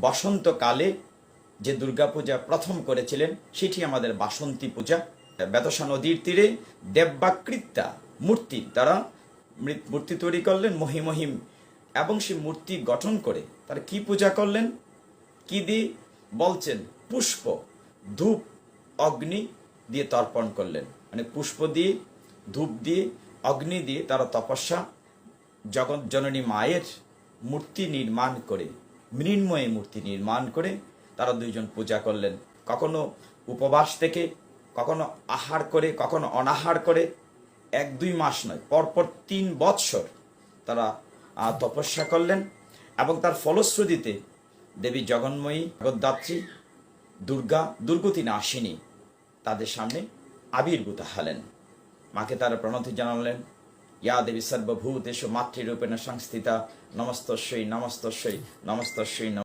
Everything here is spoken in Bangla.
বসন্তকালে যে দুর্গাপূজা প্রথম করেছিলেন, সেটি আমাদের বাসন্তী পূজা। বেতসা নদীর তীরে দেব্যাকৃত্যা মূর্তি তারা মূর্তি তৈরি করলেন মহিমহিম এবং সেই মূর্তি গঠন করে তারা কি পূজা করলেন? কি দিয়ে? বলছেন, পুষ্প, ধূপ, অগ্নি দিয়ে তর্পণ করলেন। মানে পুষ্প দিয়ে, ধূপ দিয়ে, অগ্নি দিয়ে তারা তপস্যা, জগৎ জননী মায়ের মূর্তি নির্মাণ করে মৃন্ময়ী মূর্তি নির্মাণ করে তারা দুইজন পূজা করলেন। কখনো উপবাস থেকে, কখনো আহার করে, কখনো অনাহার করে, এক দুই মাস নয়, পরপর তিন বৎসর তারা তপস্যা করলেন এবং তার ফলশ্রুতিতে দেবী জগন্ময়ী, জগদ্ধাত্রী, দুর্গা, দুর্গতি নাশিনী তাদের সামনে আবির্ভূত হলেন। মাকে তারা প্রণতি জানালেন। ইয়া দেবী সর্বভূতেষু মাতৃরূপেণ সংস্থিতা নমস্তস্যই নমস্তস্যই নমস্তস্যই নম